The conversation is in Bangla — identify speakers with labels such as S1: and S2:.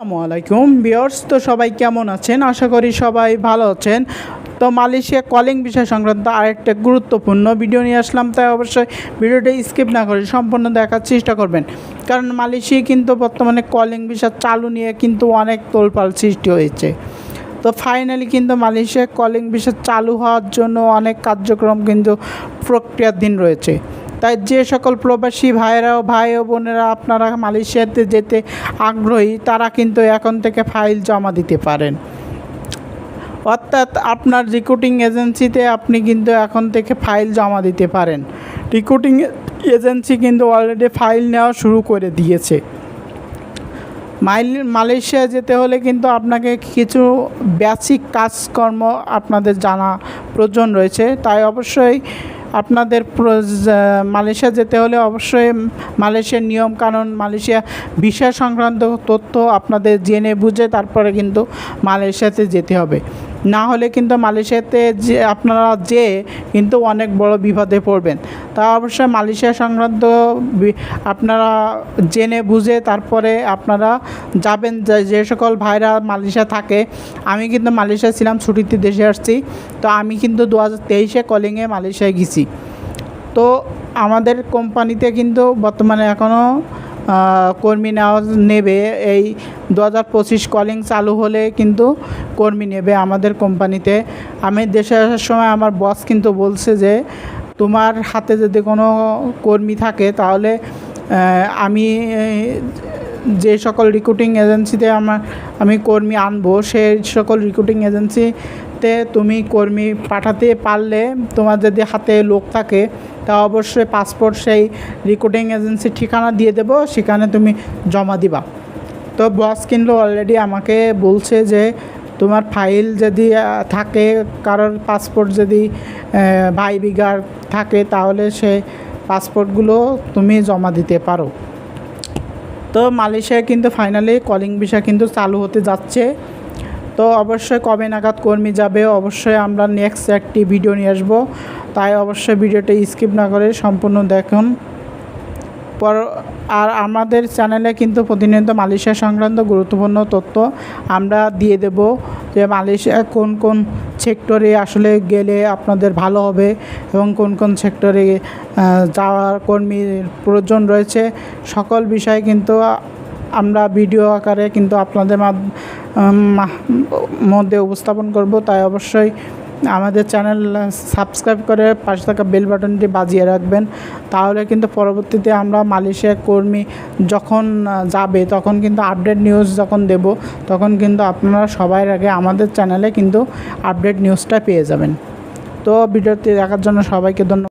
S1: আসসালামু আলাইকুম বিয়ার্স তো সবাই কেমন আছেন? আশা করি সবাই ভালো আছেন। তো মালয়েশিয়া কলিং বিষয় সংক্রান্ত আরেকটা গুরুত্বপূর্ণ ভিডিও নিয়ে আসলাম, তাই অবশ্যই ভিডিওটা স্কিপ না করে সম্পূর্ণ দেখার চেষ্টা করবেন। কারণ মালয়েশিয়া কিন্তু বর্তমানে কলিং বিষয় চালু নিয়ে কিন্তু অনেক তোলপাল সৃষ্টি হয়েছে। তো ফাইনালি কিন্তু মালয়েশিয়া কলিং বিষয় চালু হওয়ার জন্য অনেক কার্যক্রম কিন্তু প্রক্রিয়াধীন রয়েছে। তাই যে সকল প্রবাসী ভাইরা ও ভাই ও বোনেরা আপনারা মালয়েশিয়াতে যেতে আগ্রহী, তারা কিন্তু এখন থেকে ফাইল জমা দিতে পারেন। অর্থাৎ আপনার রিক্রুটিং এজেন্সিতে আপনি কিন্তু এখন থেকে ফাইল জমা দিতে পারেন। রিক্রুটিং এজেন্সি কিন্তু অলরেডি ফাইল নেওয়া শুরু করে দিয়েছে। মাইল মালয়েশিয়া যেতে হলে কিন্তু আপনাকে কিছু বেসিক কাজকর্ম আপনাদের জানা প্রয়োজন রয়েছে। তাই অবশ্যই আপনাদের মালয়েশিয়া যেতে হলে অবশ্যই মালয়েশিয়ার নিয়ম নিয়মকানুন মালয়েশিয়া ভিসা সংক্রান্ত তথ্য আপনাদের জেনে বুঝে তারপরে কিন্তু মালয়েশিয়াতে যেতে হবে। না হলে কিন্তু মালয়েশিয়াতে যে, আপনারা যে, কিন্তু অনেক বড় বিপদে পড়বেন। তা অবশ্যই মালয়েশিয়া সংক্রান্ত আপনারা জেনে বুঝে তারপরে আপনারা যাবেন যে- সকল ভাইরা মালয়েশিয়া থাকে। আমি কিন্তু মালয়েশিয়া ছিলাম, ছুটিতে দেশে আসছি। তো আমি কিন্তু দু হাজার তেইশে কলিংয়ে মালয়েশিয়ায় গেছি। তো আমাদের কোম্পানিতে কিন্তু বর্তমানে এখনও কর্মী নেওয়া নেবে। এই দু হাজার পঁচিশ কলিং চালু হলে কিন্তু কর্মী নেবে আমাদের কোম্পানিতে। আমি দেশে আসার সময় আমার বস কিন্তু বলছে যে, তোমার হাতে যদি কোনো কর্মী থাকে তাহলে আমি যে সকল রিক্রুটিং এজেন্সিতে আমার, আমি কর্মী আনব সেই সকল রিক্রুটিং এজেন্সিতে তুমি কর্মী পাঠাতে পারলে তোমার যদি হাতে লোক থাকে তা অবশ্যই পাসপোর্ট সেই রিক্রুটিং এজেন্সির ঠিকানা দিয়ে দেবো, সেখানে তুমি জমা দিবা। তো বস কিন্তু অলরেডি আমাকে বলছে যে, তোমার ফাইল যদি থাকে, কারোর পাসপোর্ট যদি ভাই বিঘার থাকে, তাহলে সে পাসপোর্টগুলো তুমি জমা দিতে পারো। তো মালয়েশিয়ায় কিন্তু ফাইনালি কলিং ভিসা কিন্তু চালু হতে যাচ্ছে। তো অবশ্যই কবে নাগাদ কর্মী যাবে, অবশ্যই আমরা নেক্সট একটি ভিডিও নিয়ে আসব। তাই অবশ্যই ভিডিওটি স্কিপ না করে সম্পূর্ণ দেখুন। পর, আর আমাদের চ্যানেলে কিন্তু প্রতিনিয়ত মালয়েশিয়া সংক্রান্ত গুরুত্বপূর্ণ তথ্য আমরা দিয়ে দেব যে মালয়েশিয়া কোন কোন সেক্টরে আসলে গেলে আপনাদের ভালো হবে এবং কোন কোন সেক্টরে যাওয়ার কর্মীর প্রয়োজন রয়েছে। সকল বিষয়ে কিন্তু আমরা ভিডিও আকারে কিন্তু আপনাদের মধ্যে উপস্থাপন করব, তাই অবশ্যই আমাদের চ্যানেল সাবস্ক্রাইব করে পাশে থাকা বেল বাটনটি বাজিয়ে রাখবেন। তাহলে কিন্তু পরবর্তীতে আমরা মালয়েশিয়া কর্মী যখন যাবে, তখন কিন্তু আপডেট নিউজ যখন দেব, তখন কিন্তু আপনারা সবাই আগে আমাদের চ্যানেলে কিন্তু আপডেট নিউজটা পেয়ে যাবেন। তো ভিডিওটি দেখার জন্য সবাইকে ধন্যবাদ।